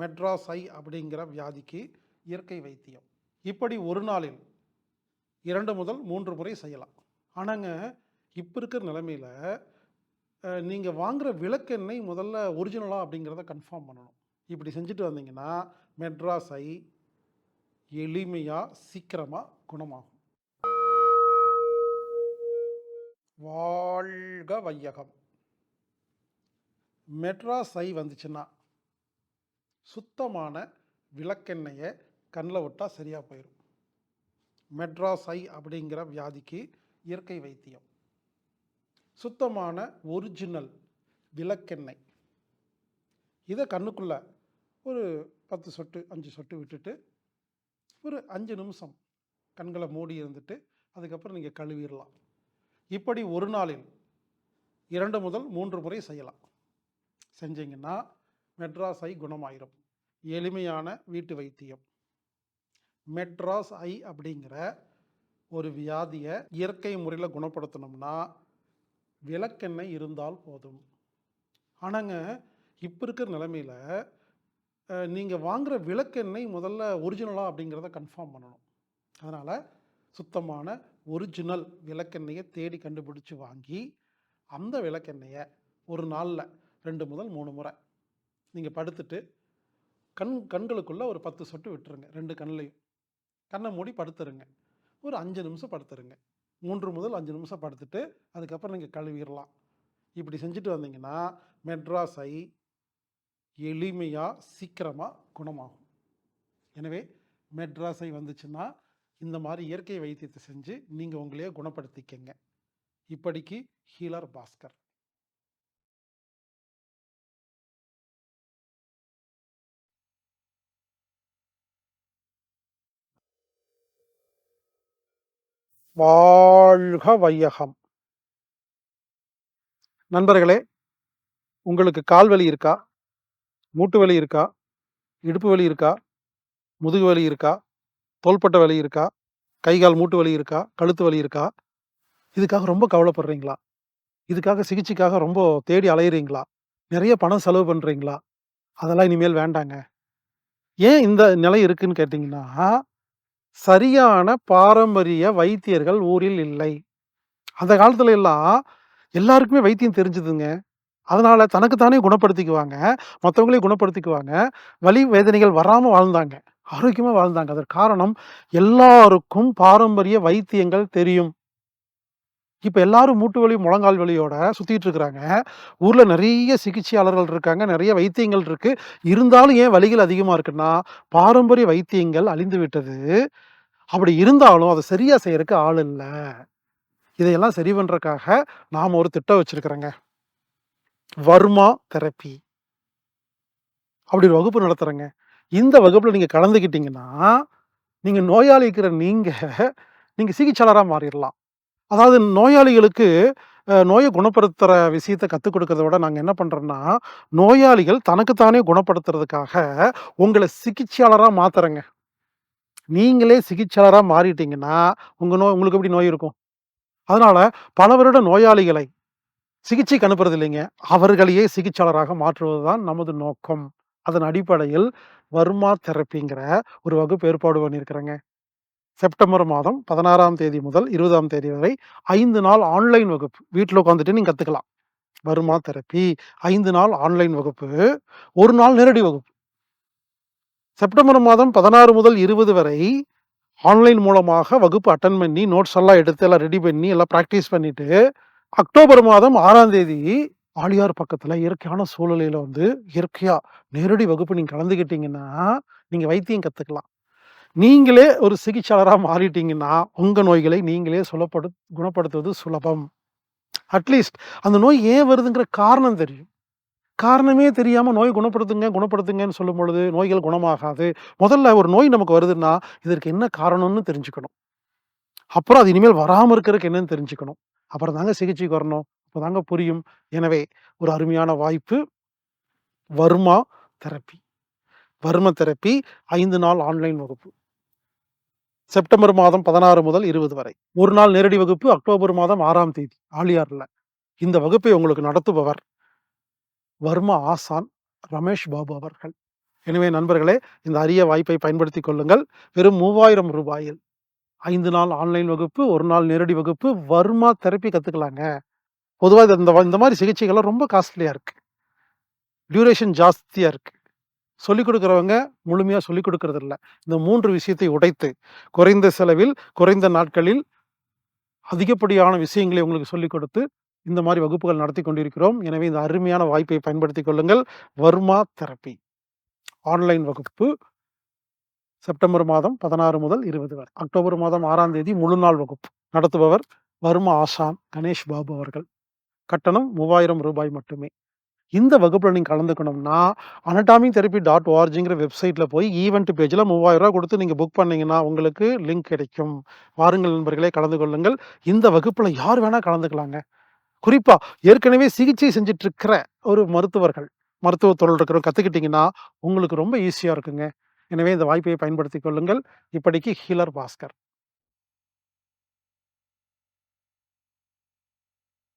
மெட்ராஸ் ஐ அப்படிங்கிற வியாதிக்கு இயற்கை வைத்தியம். இப்படி ஒரு நாளில் இரண்டு முதல் மூன்று முறை செய்யலாம். ஆனாங்க இப்போ இருக்கிற நிலைமையில் நீங்கள் வாங்குகிற விளக்கெண்ணெய் முதல்ல ஒரிஜினலாக அப்படிங்கிறத கன்ஃபார்ம் பண்ணணும். இப்படி செஞ்சுட்டு வந்தீங்கன்னா மெட்ராஸ் ஐ எளிமையாக சீக்கிரமாக குணமாகும். வாழ்க வையகம். மெட்ராஸ் ஐ வந்துச்சுன்னா சுத்தமான விளக்கெண்ணெயை கண்ணில் விட்டால் சரியாக போயிடும் மெட்ராஸ் ஐ அப்படிங்கிற வியாதிக்கு இயற்கை வைத்தியம். சுத்தமான ஒரிஜினல் விளக்கெண்ணெய். இதை கண்ணுக்குள்ளே ஒரு பத்து சொட்டு அஞ்சு சொட்டு விட்டுட்டு ஒரு அஞ்சு நிமிஷம் கண்களை மூடி இருந்துட்டு அதுக்கப்புறம் நீங்கள் கழுவிடலாம். இப்படி ஒரு நாளில் இரண்டு முதல் மூன்று முறை செய்யலாம். செஞ்சீங்கன்னா மெட்ராஸ் ஐ குணமாயிரும். எளிமையான வீட்டு வைத்தியம். மெட்ராஸ் ஐ அப்படிங்கிற ஒரு வியாதியை இயற்கை முறையில் குணப்படுத்தணும்னா விளக்கெண்ணெய் இருந்தால் போதும். ஆனாங்க இப்போ இருக்கிற நிலைமையில் நீங்கள் வாங்குகிற விளக்கெண்ணெய் முதல்ல ஒரிஜினலாக அப்படிங்கிறத கன்ஃபார்ம் பண்ணணும். அதனால் சுத்தமான ஒரிஜினல் விளக்கெண்ணெயை தேடி கண்டுபிடிச்சி வாங்கி அந்த விளக்கெண்ணெயை ஒரு நாளில் ரெண்டு முதல் மூணு முறை நீங்கள் படுத்துட்டு கண் கண்களுக்குள்ளே ஒரு பத்து சொட்டு விட்டுருங்க. ரெண்டு கண்ணிலையும் கண்ணை மூடி படுத்துருங்க. ஒரு அஞ்சு நிமிஷம் படுத்துருங்க. மூன்று முதல் அஞ்சு நிமிஷம் படுத்துட்டு அதுக்கப்புறம் நீங்கள் கழுவிடலாம் இப்படி செஞ்சுட்டு வந்தீங்கன்னா மெட்ராஸை எளிமையாக சீக்கிரமாக குணமாகும். எனவே மெட்ராஸை வந்துச்சுன்னா இந்த மாதிரி இயற்கை வைத்தியத்தை செஞ்சு நீங்கள் உங்களையே குணப்படுத்திக்கங்க. இப்படிக்கு ஹீலர் பாஸ்கர். வாழ்க வையகம். நண்பர்களே உங்களுக்கு கால் வலி இருக்கா? மூட்டு வலி இருக்கா? இடுப்பு வலி இருக்கா? முதுகு வலி இருக்கா? தோள்பட்ட வலி இருக்கா? கை கால் மூட்டு வலி இருக்கா? கழுத்து வலி இருக்கா? இதுக்காக ரொம்ப கவலைப்படுறீங்களா? இதுக்காக சிகிச்சைக்காக ரொம்ப தேடி அலையிறீங்களா? நிறைய பணம் செலவு பண்ணுறீங்களா அதெல்லாம் இனிமேல் வேண்டாங்க. ஏன் இந்த நிலை இருக்குன்னு கேட்டிங்கன்னா சரியான பாரம்பரிய வைத்தியர்கள் ஊரில் இல்லை. அந்த காலத்துல எல்லாம் எல்லாருக்குமே வைத்தியம் தெரிஞ்சுதுங்க. அதனால தனக்குத்தானே குணப்படுத்திக்குவாங்க. மற்றவங்களையும் குணப்படுத்திக்குவாங்க. வலி வேதனைகள் வராமல் வாழ்ந்தாங்க. ஆரோக்கியமாக வாழ்ந்தாங்க. அதற்கு காரணம் எல்லாருக்கும் பாரம்பரிய வைத்தியங்கள் தெரியும். இப்போ எல்லாரும் மூட்டு வலி முழங்கால் வலியோட சுற்றிட்டு இருக்கிறாங்க. ஊரில் நிறைய சிகிச்சையாளர்கள் இருக்காங்க. நிறைய வைத்தியங்கள் இருக்கு. இருந்தாலும் ஏன் வலிகள் அதிகமாக இருக்குன்னா பாரம்பரிய வைத்தியங்கள் அழிந்து விட்டது. அப்படி இருந்தாலும் அதை சரியாக செய்யறதுக்கு ஆள் இல்லை. இதையெல்லாம் சரி பண்ணுறதுக்காக நாம் ஒரு திட்டம் வச்சிருக்கிறோங்க. வர்மா தெரப்பி. அப்படி ஒரு வகுப்பு நடத்துகிறேங்க இந்த வகுப்பில் நீங்கள் கலந்துக்கிட்டீங்கன்னா நீங்கள் நோயாளி இருக்கிற நீங்கள் நீங்கள் சிகிச்சையாளராக மாறிடலாம். அதாவது நோயாளிகளுக்கு நோயை குணப்படுத்துகிற விஷயத்தை கற்றுக் கொடுக்கறத விட நாங்கள் என்ன பண்ணுறோன்னா நோயாளிகள் தனக்குத்தானே குணப்படுத்துறதுக்காக உங்களை சிகிச்சையாளராக மாற்றுறேங்க நீங்களே சிகிச்சையாளராக மாறிட்டீங்கன்னா உங்கள் நோய் உங்களுக்கு எப்படி நோய் இருக்கும்? அதனால் பல வருட நோயாளிகளை சிகிச்சைக்கு அனுப்புறது இல்லைங்க அவர்களையே சிகிச்சையாளராக மாற்றுவது தான் நமது நோக்கம். அதன் அடிப்படையில் வர்மா தெரப்பிங்கிற ஒரு வகுப்பு ஏற்பாடு பண்ணியிருக்கிறேங்க. செப்டம்பர் மாதம் பதினாறாம் தேதி முதல் இருபதாம் தேதி வரை ஐந்து நாள் ஆன்லைன் வகுப்பு. வீட்டில் உட்காந்துட்டு நீங்கள் கற்றுக்கலாம் வர்மா தெரப்பி. ஐந்து நாள் ஆன்லைன் வகுப்பு. ஒரு நாள் நேரடி வகுப்பு. செப்டம்பர் மாதம் பதினாறு முதல் இருபது வரை ஆன்லைன் மூலமாக வகுப்பு அட்டன் பண்ணி நோட்ஸ் எல்லாம் எடுத்து எல்லாம் ரெடி பண்ணி எல்லாம் ப்ராக்டிஸ் பண்ணிட்டு அக்டோபர் மாதம் ஆறாம் தேதி ஆழியார் பக்கத்தில் இயற்கையான சூழ்நிலையில் வந்து இயற்கையாக நேரடி வகுப்பு நீங்கள் கலந்துக்கிட்டீங்கன்னா நீங்கள் வைத்தியம் கற்றுக்கலாம் நீங்களே ஒரு சிகிச்சையாளராக மாறிட்டீங்கன்னா உங்கள் நோய்களை நீங்களே சுலப்படு குணப்படுத்துவது சுலபம். அட்லீஸ்ட் அந்த நோய் ஏன் வருதுங்கிற காரணம் தெரியும். காரணமே தெரியாமல் நோய் குணப்படுத்துங்க குணப்படுத்துங்கன்னு சொல்லும் பொழுது நோய்கள் குணமாகாது. முதல்ல ஒரு நோய் நமக்கு வருதுன்னா இதற்கு என்ன காரணம்னு தெரிஞ்சுக்கணும். அப்புறம் அது இனிமேல் வராமல் இருக்கிறதுக்கு என்னன்னு தெரிஞ்சுக்கணும். அப்புறம் தாங்க சிகிச்சைக்கு வரணும். அப்பதாங்க புரியும். எனவே ஒரு அருமையான வாய்ப்பு. வர்மா தெரப்பி. வர்ம தெரப்பி ஐந்து நாள் ஆன்லைன் வகுப்பு. செப்டம்பர் மாதம் பதினாறு முதல் இருபது வரை. ஒரு நாள் நேரடி வகுப்பு அக்டோபர் மாதம் ஆறாம் தேதி ஆலியாரில். இந்த வகுப்பை உங்களுக்கு நடத்துபவர் வர்மா ஆசான் ரமேஷ் பாபு அவர்கள். எனவே நண்பர்களே இந்த அரிய வாய்ப்பை பயன்படுத்திக் கொள்ளுங்கள். வெறும் மூவாயிரம் ரூபாயில் ஐந்து நாள் ஆன்லைன் வகுப்பு ஒரு நாள் நேரடி வகுப்பு வர்மா தெரப்பி கற்றுக்கலாங்க பொதுவாக இந்த இந்த மாதிரி சிகிச்சைகள்லாம் ரொம்ப காஸ்ட்லியாக இருக்குது டியூரேஷன் ஜாஸ்தியாக இருக்குது சொல்லிக் கொடுக்குறவங்க முழுமையாக சொல்லிக் கொடுக்கறதில்ல. இந்த மூன்று விஷயத்தை உடைத்து குறைந்த செலவில் குறைந்த நாட்களில் அதிகப்படியான விஷயங்களை உங்களுக்கு சொல்லிக் கொடுத்து இந்த மாதிரி வகுப்புகள் நடத்தி கொண்டிருக்கிறோம். எனவே இந்த அருமையான வாய்ப்பை பயன்படுத்திக் கொள்ளுங்கள். வர்மா தெரப்பி. ஆன்லைன் வகுப்பு செப்டம்பர் மாதம் பதினாறு முதல் இருபது வரை. அக்டோபர் மாதம் ஆறாம் தேதி முழு நாள் வகுப்பு நடத்துபவர் வர்மா ஆசான் கணேஷ் பாபு அவர்கள். கட்டணம் மூவாயிரம் ரூபாய் மட்டுமே. இந்த வகுப்பில் நீங்கள் கலந்துக்கணும்னா அனடாமி தெரப்பி டாட் ஓஆர்ஜிங்கிற வெப்சைட்டில் போய் ஈவெண்ட் பேஜில் மூவாயிரரூவா கொடுத்து நீங்கள் புக் பண்ணீங்கன்னா உங்களுக்கு லிங்க் கிடைக்கும். வாருங்கள் நண்பர்களே கலந்து கொள்ளுங்கள். இந்த வகுப்பில் யார் வேணால் கலந்துக்கலாங்க. குறிப்பாக ஏற்கனவே சிகிச்சை செஞ்சிட்ருக்கிற ஒரு மருத்துவர்கள் மருத்துவ தொழில் இருக்கிற கற்றுக்கிட்டிங்கன்னா உங்களுக்கு ரொம்ப ஈஸியாக இருக்குங்க. எனவே இந்த வாய்ப்பை பயன்படுத்தி கொள்ளுங்கள். இப்படிக்கு ஹீலர் பாஸ்கர்.